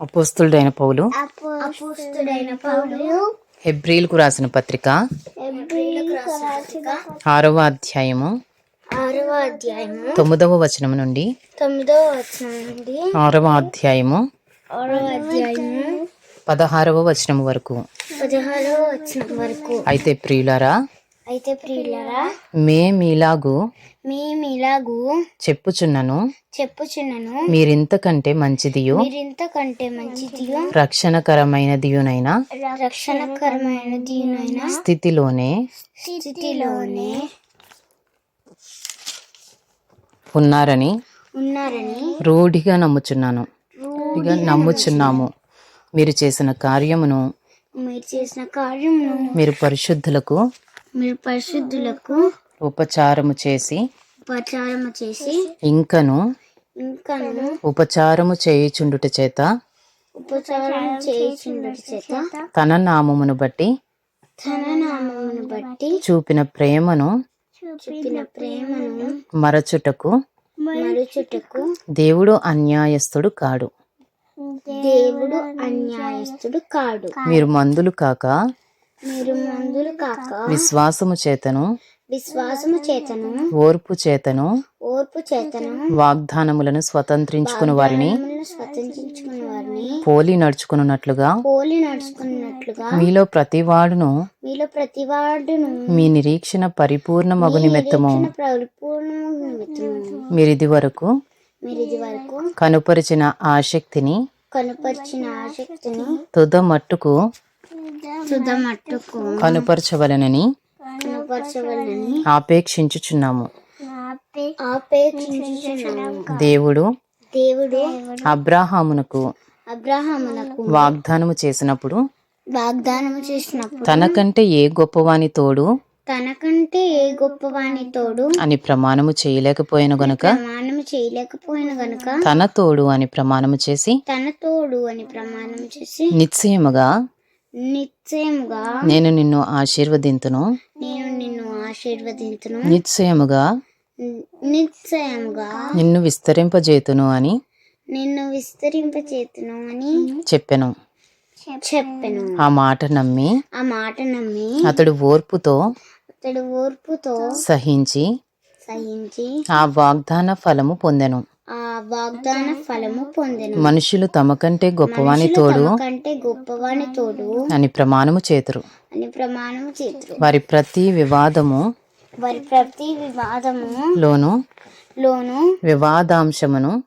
అపుస్తుడైన పౌలు. హెబ్రీలకు రాసిన పత్రిక. ఆరవ అధ్యాయము. తొమ్మిదవ వచనం నుండి. ఆరవ అధ్యాయము. పదహారవ వచనం వరకు. అయితే ప్రియులారా అయితే ప్రియులరా మే మీలాగు మేమిలాగూ చెప్పుచున్నను. చెప్పుచున్నను. మీరింతకంటే మంచిదియు. మీరింత కంటే మంచిదియో. రక్షణకరమైనదియునైనా. రక్షణకరమైన దీనైన స్థితిలోనే. స్థితిలోనే. ఉన్నారని. ఉన్నారని. రూఢిగా నమ్ముచున్నాను. నమ్ముచున్నాము. మీరు చేసిన కార్యమును మీరు చేసిన కార్యమును మీరు పరిశుద్ధులకు మీరు పరిశుద్ధులకు ఉపచారము చేసి ఉపచారము చేసి ఇంకను ఇంకను ఉపచారము చేయుచుండుట చేత ఉపచారం చేయుచుండటి చేత తన నామమును బట్టి తన నామమును బట్టి చూపిన ప్రేమను చూపిన ప్రేమను మరచుటకు మరుచుటకు దేవుడు అన్యాయస్తుడు కాడు. దేవుడు అన్యాయస్తుడు కాడు. మీరు మందులు కాక మీరు మందులు కాక విశ్వాసము చేతను విశ్వాసము చేతను ఓర్పు చేతను ఓర్పు చేతను వాగ్దానములను స్వతంత్రించుకుని వారిని పోలి నడుచుకున్నట్లుగా పోలి నడుచుకున్నట్లుగా మీలో ప్రతివాడును మీలో ప్రతివాడును మీ నిరీక్షణ పరిపూర్ణ మగు నిమిత్తము. మీరిది వరకు మీరు ఇది వరకు కనుపరిచిన ఆసక్తిని కనుపరిచిన ఆసక్తిని తుద మట్టుకు తుదమట్టుకు కనుపరచవలనని కనుపరచవలని ఆపేక్షించుచున్నాము. ఆపేక్షించుచున్నాము. దేవుడు దేవుడు అబ్రాహామునకు అబ్రహామునకు వాగ్దానము చేసినప్పుడు వాగ్దానము చేసినప్పుడు తనకంటే ఏ గొప్పవాని తోడు తనకంటే ఏ గొప్పవాని తోడు అని ప్రమాణము చేయలేకపోయిన గనుక ప్రమాణం చేయలేకపోయిన గనుక తన తోడు అని ప్రమాణము చేసి తన తోడు అని ప్రమాణం చేసి నిశ్చయముగా నిశ్చయముగా నేను నిన్ను ఆశీర్వదింతును. నేను నిన్ను ఆశీర్వదించును నిశ్చయముగా నిశ్చయముగా నిన్ను విస్తరింపజేతును అని నిన్ను విస్తరింపచేతును అని చెప్పెను. చెప్పెను. ఆ మాట నమ్మి ఆ మాట నమ్మి అతడు ఓర్పుతో అతడు ఓర్పుతో సహించి సహించి ఆ వాగ్దాన ఫలము పొందెను. వాగ్దాన ఫలము పొందెను మనుషులు తమకంటే గొప్పవాని తోడు కంటే గొప్పవాని తోడు అని ప్రమాణము చేతురు. అని ప్రమాణం చేతురు. వారి ప్రతి వివాదము వారి ప్రతి వివాదము లోను లోను వివాదాంశమును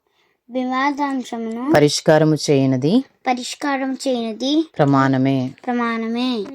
వివాదాంశమును పరిష్కారము చేయనది పరిష్కారం చేయనిది ప్రమాణమే. ప్రమాణమే.